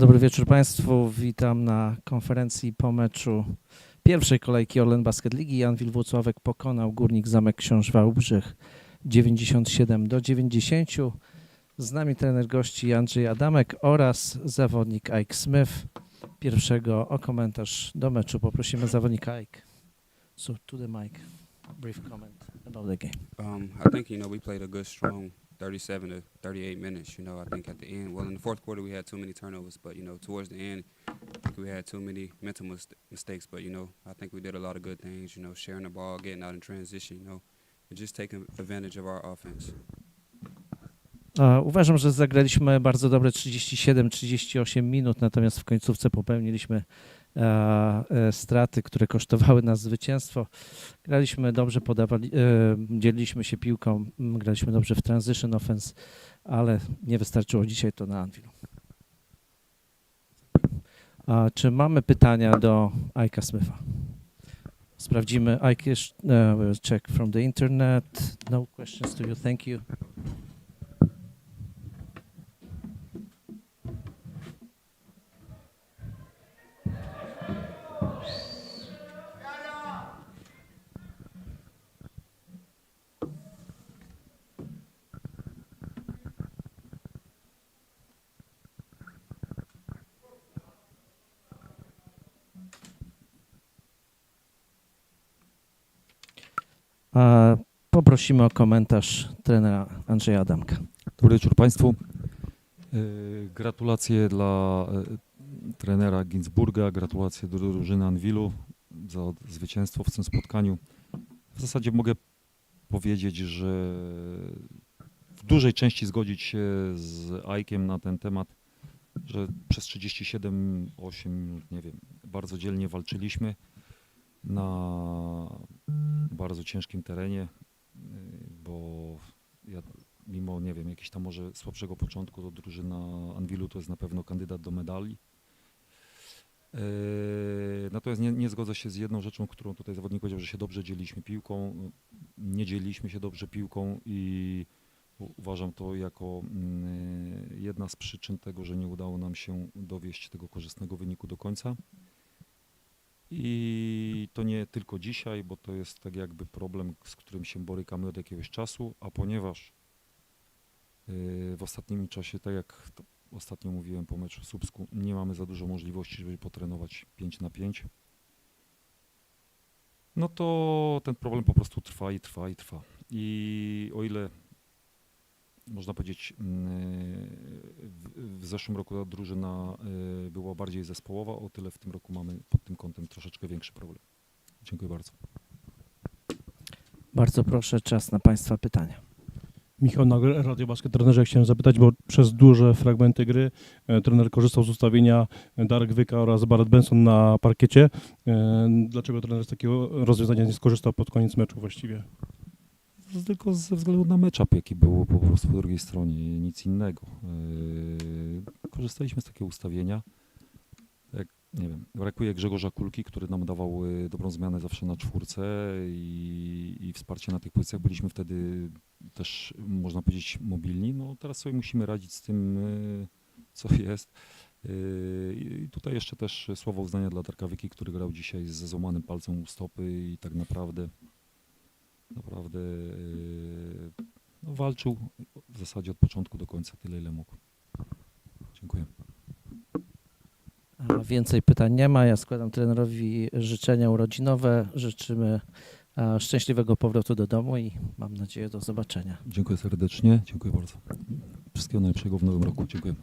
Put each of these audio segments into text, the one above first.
Dobry wieczór Państwu. Witam na konferencji po meczu pierwszej kolejki Orlen Basket Ligi. Jan Wilwłocławek pokonał Górnik Zamek Książ Wałbrzych 97 do 90. Z nami trener gości Andrzej Adamek oraz zawodnik Ike Smith. Pierwszego o komentarz do meczu poprosimy zawodnika Ike. So to the mic, brief comment about the game. Um, I think you know we played a good, strong 37 to 38 minutes. You know, I think at the end, well, in the fourth quarter we had too many turnovers, but you know, towards the end, I think we had too many mental mis- mistakes. But you know, I think we did a lot of good things. You know, sharing the ball, getting out in transition. You know, and just taking advantage of our offense. Uważam, że zagraliśmy bardzo dobre 37-38 minut, natomiast w końcówce popełniliśmy straty, które kosztowały nas zwycięstwo. Graliśmy dobrze, podawali, e, dzieliliśmy się piłką, m, graliśmy dobrze w transition offense, ale nie wystarczyło dzisiaj to na Anvilu. A czy mamy pytania do Ike'a Smitha? Sprawdzimy. Ike, e, check from the internet. No questions to you. Thank you. A poprosimy o komentarz trenera Andrzeja Adamka. Dobry wieczór Państwu. E, Gratulacje dla e, trenera Ginsburga, gratulacje do drużyny Anwilu za zwycięstwo w tym spotkaniu. W zasadzie mogę powiedzieć, że w dużej części zgodzić się z Ajkiem na ten temat, że przez 37-8 minut, nie wiem, bardzo dzielnie walczyliśmy na bardzo ciężkim terenie, bo ja mimo, nie wiem, jakiegoś tam może słabszego początku, to drużyna Anwilu to jest na pewno kandydat do medali. Eee, Natomiast nie, nie zgodzę się z jedną rzeczą, którą tutaj zawodnik powiedział, że się dobrze dzieliliśmy piłką. Nie dzieliliśmy się dobrze piłką i uważam to jako mm, jedna z przyczyn tego, że nie udało nam się dowieść tego korzystnego wyniku do końca. I to nie tylko dzisiaj, bo to jest tak jakby problem, z którym się borykamy od jakiegoś czasu, a ponieważ yy, w ostatnim czasie, tak jak ostatnio mówiłem po meczu w Słupsku, nie mamy za dużo możliwości, żeby potrenować 5 na 5, no to ten problem po prostu trwa i trwa i trwa. I o ile można powiedzieć, yy, w, w zeszłym roku ta drużyna yy, była bardziej zespołowa, o tyle w tym roku mamy pod tym kątem troszeczkę większy problem. Dziękuję bardzo. Bardzo proszę, czas na Państwa pytania. Michał Nagel, Radio Basket. Trenerze, chciałem zapytać, bo przez duże fragmenty gry e, trener korzystał z ustawienia Darek Wyka oraz Barrett Benson na parkiecie. E, dlaczego trener z takiego rozwiązania nie skorzystał pod koniec meczu właściwie? Tylko ze względu na matchup, jaki był po prostu po drugiej stronie, nic innego. Yy, Korzystaliśmy z takiego ustawienia. Jak, nie wiem, brakuje Grzegorza Kulki, który nam dawał y, dobrą zmianę zawsze na czwórce i, i wsparcie na tych pozycjach. Byliśmy wtedy też, można powiedzieć, mobilni. No teraz sobie musimy radzić z tym, y, co jest. Yy, I tutaj jeszcze też słowo uznania dla Darka Wyki, który grał dzisiaj ze złamanym palcem u stopy i tak naprawdę naprawdę yy, no, walczył w zasadzie od początku do końca tyle, ile mógł. Dziękuję. A Więcej pytań nie ma. Ja składam trenerowi życzenia urodzinowe. Życzymy szczęśliwego powrotu do domu i mam nadzieję do zobaczenia. Dziękuję serdecznie. Dziękuję bardzo. Wszystkiego najlepszego w nowym roku. Dziękuję.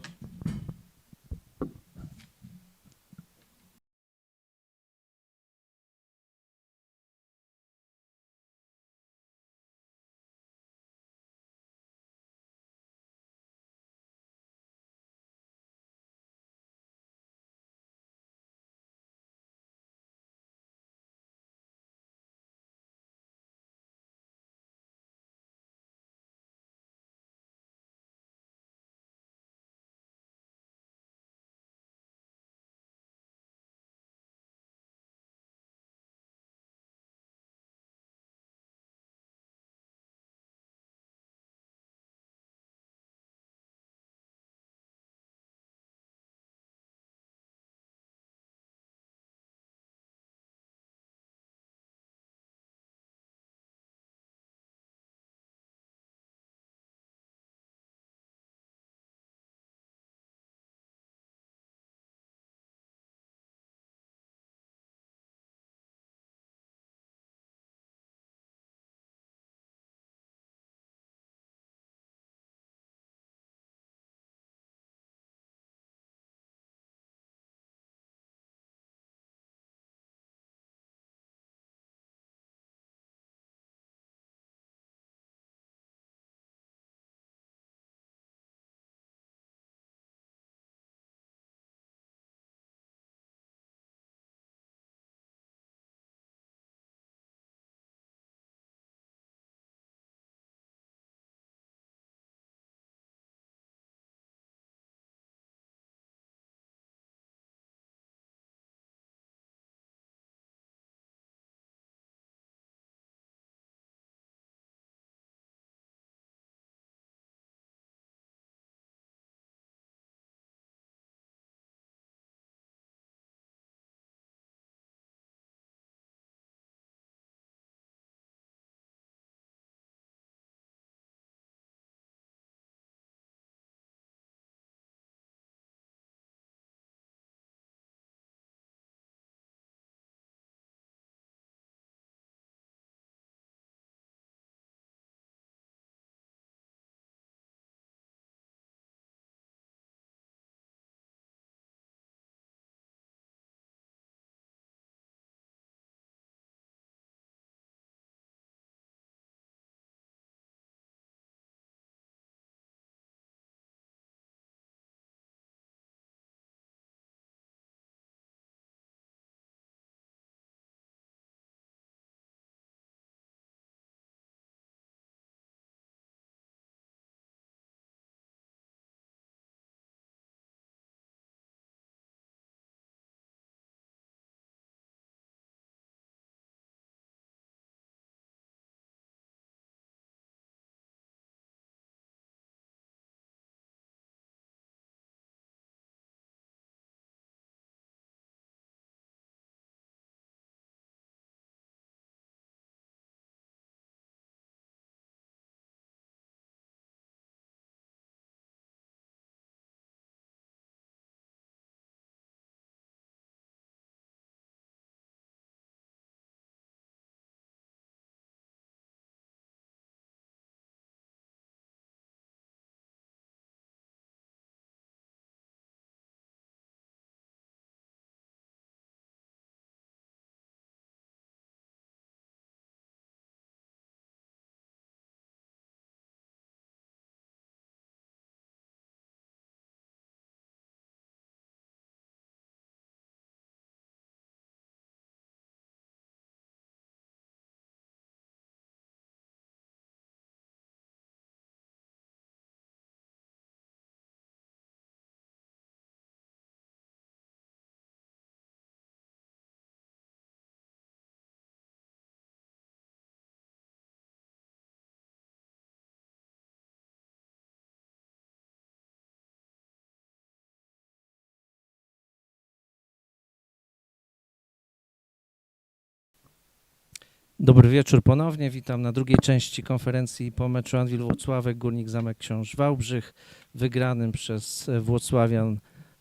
Dobry wieczór ponownie. Witam na drugiej części konferencji po meczu Anwil Włocławek Górnik Zamek Książ Wałbrzych wygranym przez Włocławian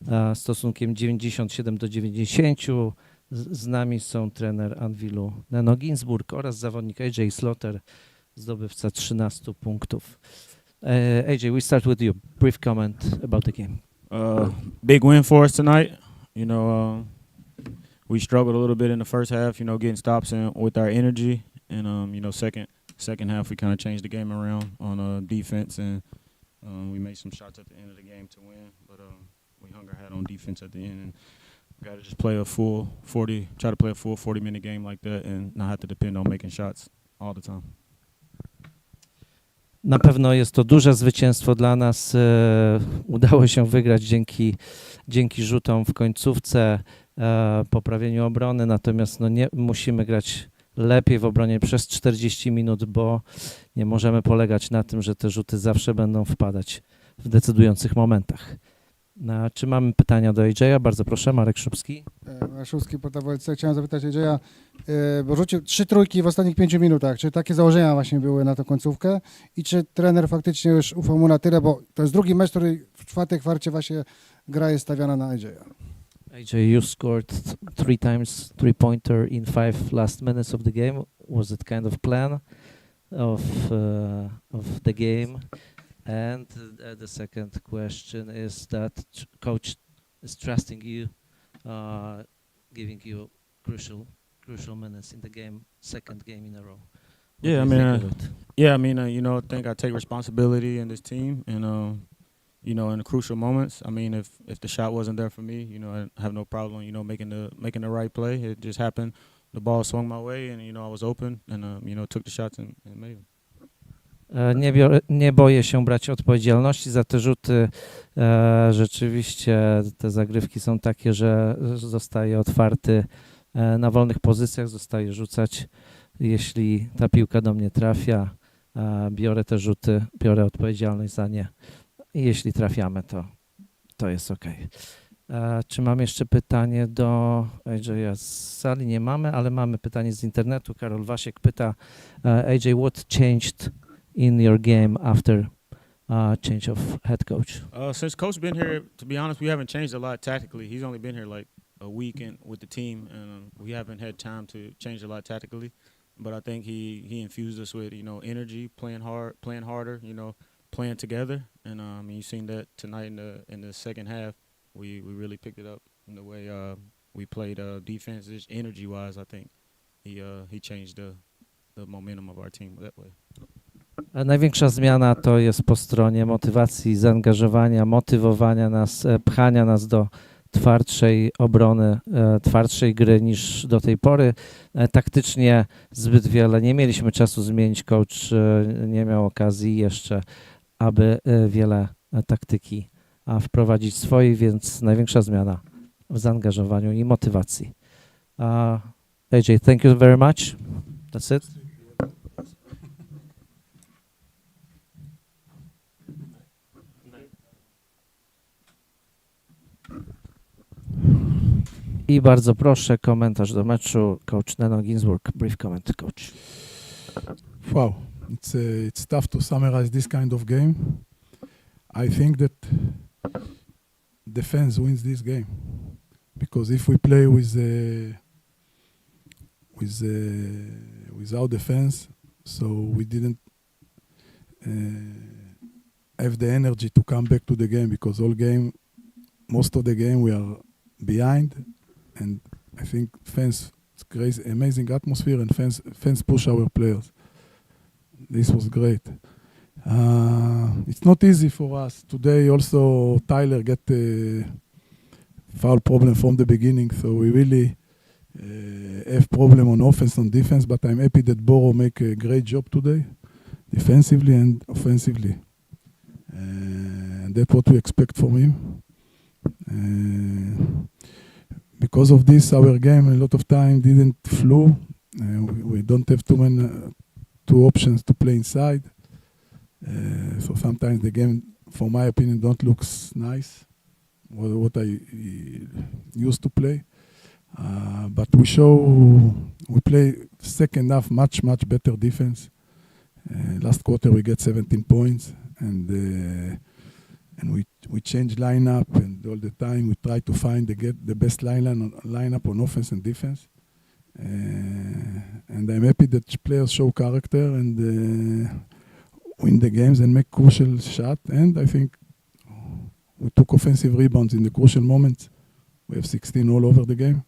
e, stosunkiem 97 do 90. Z, nami są trener Anwilu Neno Ginsburg oraz zawodnik AJ Slaughter, zdobywca 13 punktów. E, AJ, we start with you. Brief comment about the game. Uh, big win for us tonight. You know, um, we struggled a little bit in the first half. You know, getting stops and with our energy, and um, you know, second second half we kind of changed the game around on uh, defense, and um, we made some shots at the end of the game to win. But um, we hung our hat on defense at the end, and got to just play a full 40, try to play a full 40 minute game like that, and not have to depend on making shots all the time. Na pewno jest to duże zwycięstwo dla nas. Udało się wygrać dzięki, dzięki rzutom w końcówce, poprawieniu obrony, natomiast no nie musimy grać lepiej w obronie przez 40 minut, bo nie możemy polegać na tym, że te rzuty zawsze będą wpadać w decydujących momentach. Na, czy mamy pytania do AJ'a? Bardzo proszę, Marek Szubski. E, Maszewski, Portawolce. Chciałem zapytać Edzieja, bo rzucił trzy trójki w ostatnich pięciu minutach. Czy takie założenia właśnie były na tę końcówkę i czy trener faktycznie już ufał mu na tyle, bo to jest drugi mecz, który w czwartej kwarcie właśnie gra jest stawiana na Edzieja. AJ, you scored th- three times three pointer in five last minutes of the game. Was it kind of plan of uh, of the game? And uh, the second question is that coach is trusting you, uh, giving you crucial crucial minutes in the game, second game in a row. What Yeah, I mean, uh? Yeah, I mean, uh, you know, I think I take responsibility in this team, and um, you know, in crucial moments. I mean, if if the shot wasn't there for me, you know, I have no problem, you know, making the making the right play. It just happened. The ball swung my way, and you know, I was open, and um, you know, took the shots and, and made them. E, Nie, biorę, nie boję się brać odpowiedzialności za te rzuty. E, rzeczywiście te zagrywki są takie, że zostaje otwarty e, na wolnych pozycjach, zostaje rzucać. Jeśli ta piłka do mnie trafia, e, biorę te rzuty, biorę odpowiedzialność za nie. Jeśli trafiamy, to, to jest ok. Czy mam jeszcze pytanie do AJ z sali? Nie mamy, ale mamy pytanie z internetu. Karol Wasiek pyta, e, AJ, what changed in your game after uh, change of head coach? Uh, since coach been here, to be honest, we haven't changed a lot tactically. He's only been here like a week and with the team, and um, we haven't had time to change a lot tactically. But I think he he infused us with you know energy, playing hard, playing harder, you know, playing together, and um, you've seen that tonight in the in the second half. We we really picked it up in the way uh, we played uh, defense, energy wise. I think he uh, he changed the the momentum of our team that way. E, Największa zmiana to jest po stronie motywacji, zaangażowania, motywowania nas, e, pchania nas do twardszej obrony, e, twardszej gry niż do tej pory. E, Taktycznie zbyt wiele nie mieliśmy czasu zmienić. Coach nie miał okazji jeszcze, aby e, wiele e, taktyki wprowadzić swojej, więc największa zmiana w zaangażowaniu i motywacji. Uh, AJ, thank you very much. That's it. I bardzo proszę, komentarz do meczu. Coach Neno Ginsburg, brief comment, coach. Wow, it's uh, it's tough to summarize this kind of game. I think that defense wins this game because if we play with uh, with uh, without defense, so we didn't uh, have the energy to come back to the game because all game, most of the game we are behind, and I think fans it's crazy, amazing atmosphere, and fans fans push our players. This was great. Uh, it's not easy for us today. Also, Tyler get a foul problem from the beginning, so we really uh, have problem on offense and defense. But I'm happy that Boro make a great job today, defensively and offensively. Uh, and that's what we expect from him. Uh, because of this, our game a lot of time didn't flow. Uh, we, we don't have too many two options to play inside. Uh, so sometimes the game, for my opinion, don't look nice. What, what I uh, used to play, uh, but we show we play second half, much much better defense. Uh, last quarter we get 17 points, and uh, and we we change lineup, and all the time we try to find the get the best line lineup on offense and defense. Uh, and I'm happy that players show character and uh, win the games and make crucial shot. And I think we took offensive rebounds in the crucial moments. We have 16 all over the game,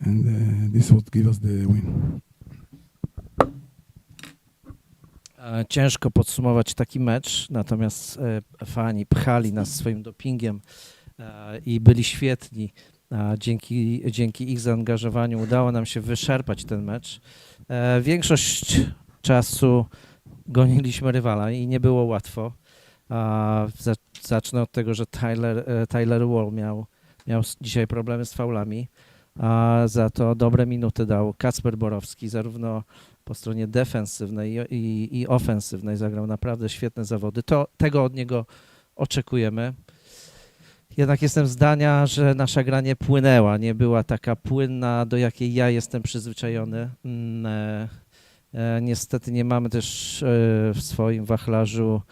and uh, this would give us the win. Ciężko podsumować taki mecz, natomiast e, fani pchali nas swoim dopingiem e, i byli świetni. Dzięki, dzięki ich zaangażowaniu udało nam się wyszarpać ten mecz. E, Większość czasu goniliśmy rywala i nie było łatwo. Zacznę od tego, że Tyler, e, Tyler Wall miał, miał dzisiaj problemy z faulami, a za to dobre minuty dał Kacper Borowski, zarówno po stronie defensywnej i, i, i ofensywnej zagrał naprawdę świetne zawody. To, tego od niego oczekujemy. Jednak jestem zdania, że nasza gra nie płynęła, nie była taka płynna, do jakiej ja jestem przyzwyczajony. Mm, e, e, Niestety nie mamy też e, w swoim wachlarzu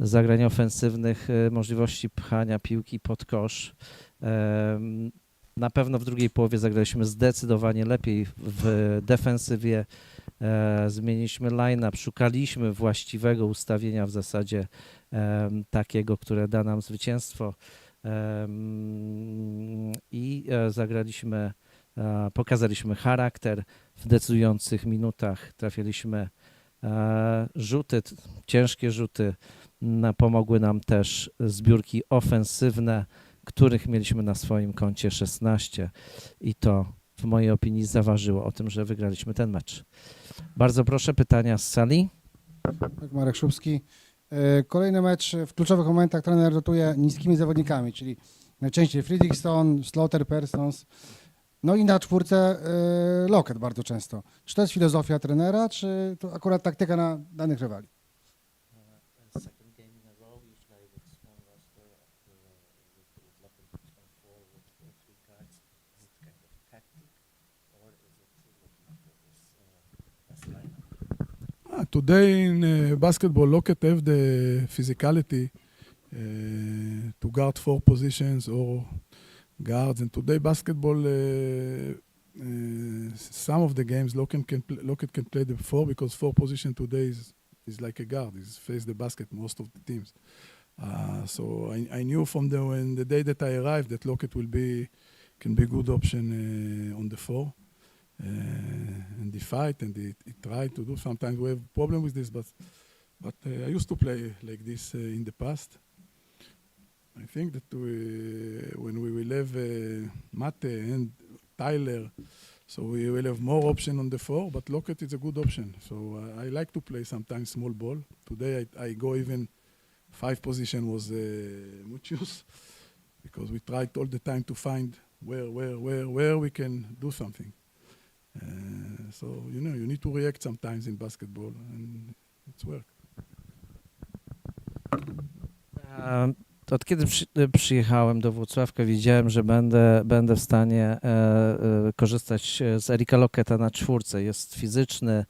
zagrań ofensywnych możliwości pchania piłki pod kosz. Na pewno w drugiej połowie zagraliśmy zdecydowanie lepiej w defensywie. Zmieniliśmy line-up, szukaliśmy właściwego ustawienia w zasadzie takiego, które da nam zwycięstwo. I e, zagraliśmy, pokazaliśmy charakter w decydujących minutach. Trafiliśmy rzuty, ciężkie rzuty. Pomogły nam też zbiórki ofensywne, których mieliśmy na swoim koncie 16 i to w mojej opinii zaważyło o tym, że wygraliśmy ten mecz. Bardzo proszę, pytania z sali. Tak, Marek Szubski. E, Kolejny mecz w kluczowych momentach trener rotuje niskimi zawodnikami, czyli najczęściej Friedrichson, Slaughter, Persons. No i na czwórce e, Lockett bardzo często. Czy to jest filozofia trenera, czy to akurat taktyka na danych rywali? Today in uh, basketball, Lockett have the physicality uh, to guard four positions or guards. And today, basketball, uh, uh, some of the games, Lockett can pl- Lockett can play the four because four position today is is like a guard. He's face the basket most of the teams. Uh, so I, I knew from the when the day that I arrived that Lockett will be can be a good option uh, on the four uh, and he fight and he, he try to do. Sometimes we have problem with this, but but uh, I used to play like this uh, in the past. I think that we, when we will have uh, Mate and Tyler, so we will have more option on the four. But Lockett is a good option. So uh, I like to play sometimes small ball. Today I, I go even five position was uh, Mucius because we tried all the time to find where where where where we can do something. Uh, so you know you need to react sometimes in basketball, and it's work. E, Od kiedy przy, przyjechałem do Włocławka, wiedziałem, że będę, będę w stanie e, e, korzystać z Erika Loketa na czwórce. Jest fizyczny,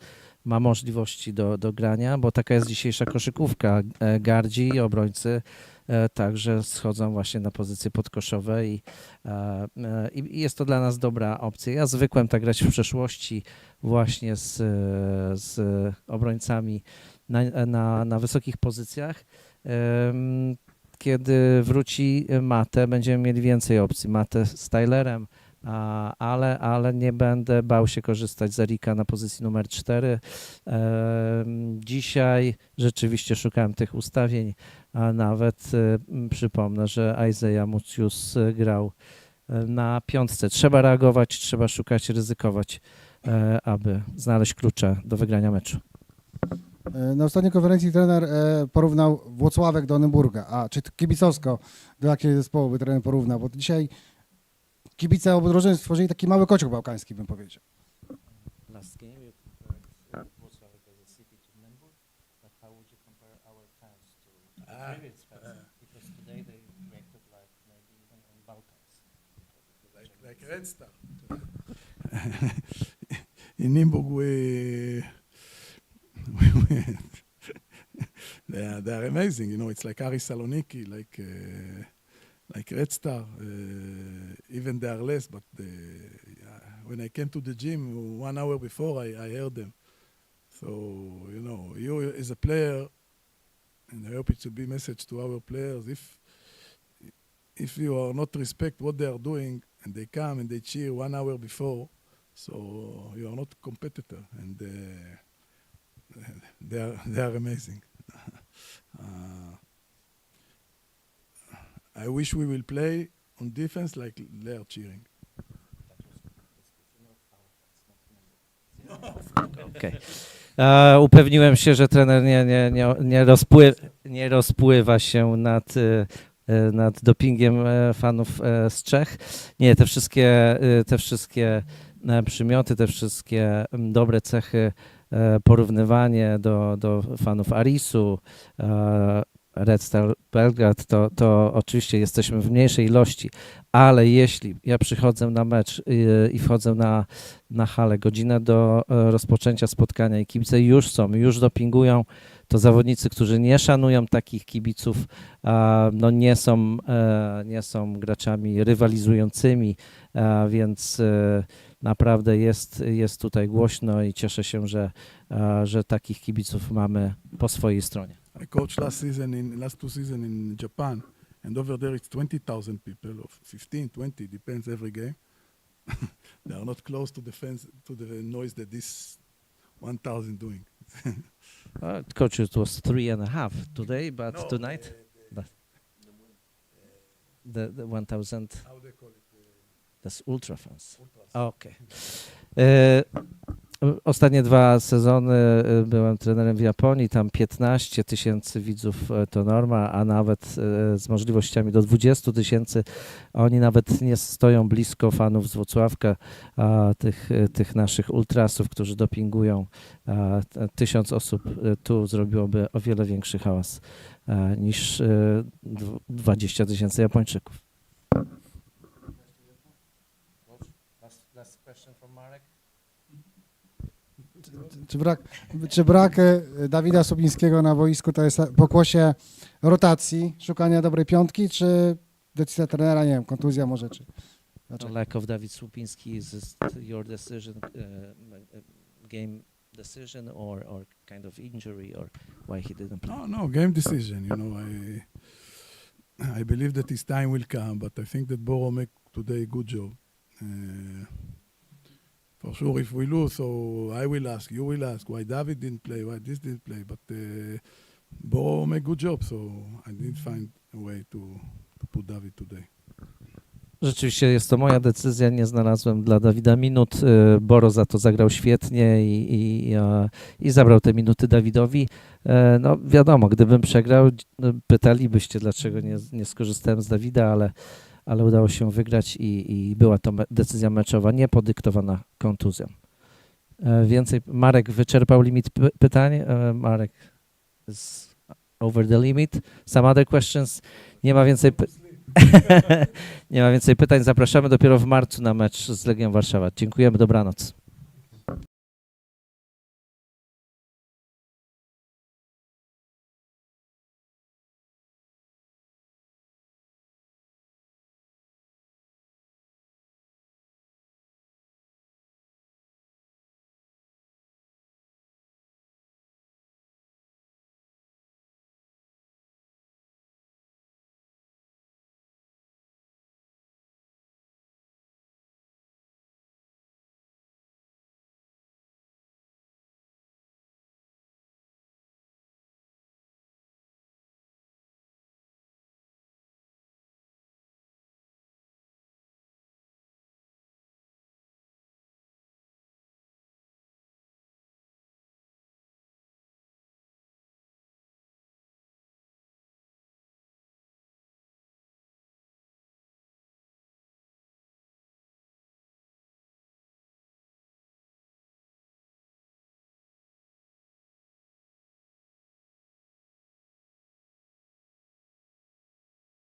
ma możliwości do, do grania, bo taka jest dzisiejsza koszykówka. E, Gardzi i obrońcy e, także schodzą właśnie na pozycje podkoszowe i, e, i jest to dla nas dobra opcja. Ja zwykłem tak grać w przeszłości właśnie z, z obrońcami na, na, na wysokich pozycjach. Kiedy wróci Mate, będziemy mieli więcej opcji. Mate z Tylerem, ale, ale nie będę bał się korzystać z Erika na pozycji numer 4. Dzisiaj rzeczywiście szukałem tych ustawień, a nawet m, przypomnę, że Isaiah Mucius e, grał e, na piątce. Trzeba reagować, trzeba szukać, ryzykować, e, aby znaleźć klucze do wygrania meczu. E, Na ostatniej konferencji trener e, porównał Włocławek do Nymburga. A czy kibicowsko do jakiego zespołu by trener porównał? Bo dzisiaj kibice obu drużyn stworzyli taki mały kocioł bałkański, bym powiedział. In Nimburg we, we they are they are amazing. You know, it's like Ari Saloniki, like uh, like Red Star. Uh, even they are less, but when I came to the gym one hour before, I, I heard them. So you know, you as a player, and I hope it should be message to our players. If if you are not respect what they are doing, and they come and they cheer one hour before, so you are not competitor, and uh, they are they are amazing. uh, I wish we will play on defense like they are cheering. Okej. E, Upewniłem się, że trener nie, nie, nie, nie, rozpły, nie rozpływa się nad, e, e, nad dopingiem fanów z Czech. Nie, te wszystkie, te wszystkie przymioty, te wszystkie dobre cechy, porównywanie do, do fanów Arisu, Red Star Belgrad, to, to oczywiście jesteśmy w mniejszej ilości, ale jeśli ja przychodzę na mecz y, i wchodzę na, na halę, godzinę do e, rozpoczęcia spotkania i kibice już są, już dopingują, to zawodnicy, którzy nie szanują takich kibiców, no nie są, e, nie są graczami rywalizującymi, więc e, naprawdę jest, jest tutaj głośno i cieszę się, że, że takich kibiców mamy po swojej stronie. I coached last season in last two season in Japan, and over there it's twenty thousand people, or 15, 20, depends every game. they are not close to the fence to the noise that this one thousand doing. Uh, coach, it was three and a half today, but No, tonight the- the, the 1000, how they call it? that's ultra fans. Ultras. Okej. E, Ostatnie dwa sezony e, byłem trenerem w Japonii, tam 15 tysięcy widzów e, to norma, a nawet e, z możliwościami do 20 tysięcy. Oni nawet nie stoją blisko fanów z Włocławka, tych, tych naszych ultrasów, którzy dopingują. Tysiąc osób tu zrobiłoby o wiele większy hałas niż e, dw- 20 tysięcy Japończyków. Czy brak, czy brak e, Dawida Sobińskiego na boisku to jest pokłosie rotacji, szukania dobrej piątki, czy decyzja trenera, nie wiem, kontuzja może, czy... No, Dlaczego? lack of David Słupiński is this your decision, uh, game decision, or or kind of injury, or why he didn't play? No, no, game decision. You know, I I believe that his time will come, but I think that Boro make today a good job. Uh, for sure, if we lose, so I will ask, you will ask, why David didn't play, why this didn't play. But uh, Boro make good job, so I did find a way to to put David today. Rzeczywiście jest to moja decyzja, nie znalazłem dla Dawida minut. y, Boro za to zagrał świetnie i, i, e, i zabrał te minuty Dawidowi. E, No wiadomo, gdybym przegrał, no, pytalibyście, dlaczego nie, nie skorzystałem z Dawida, ale, ale udało się wygrać i, i była to me- decyzja meczowa, nie podyktowana kontuzją. E, Więcej, Marek wyczerpał limit py- pytań. E, Marek is over the limit. Some other questions? Nie ma więcej. Nie ma więcej pytań. Zapraszamy dopiero w marcu na mecz z Legią Warszawa. Dziękujemy, dobranoc.